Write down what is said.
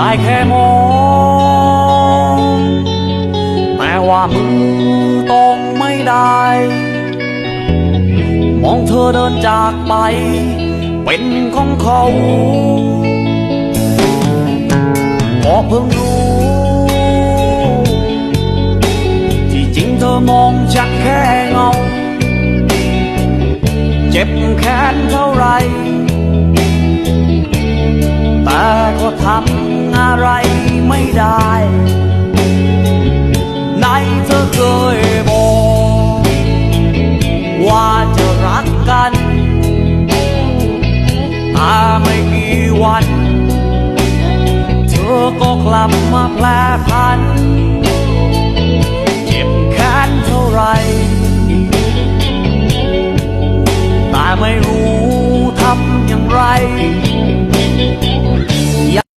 ได้แค่มองแต่ว่ามือต้องไม่ได้ มองเธอเดินจากไป เป็นของเขาก็เพิ่งรู้ ที่จริงเธอมองฉันแค่เงา เจ็บแค้นเท่าไรำอะไรไม่ได้ไหนเธอเคยบอกว่าจะรักกันแต่ไม่กี่วัน เธอก็กลับมาแพร่พันเ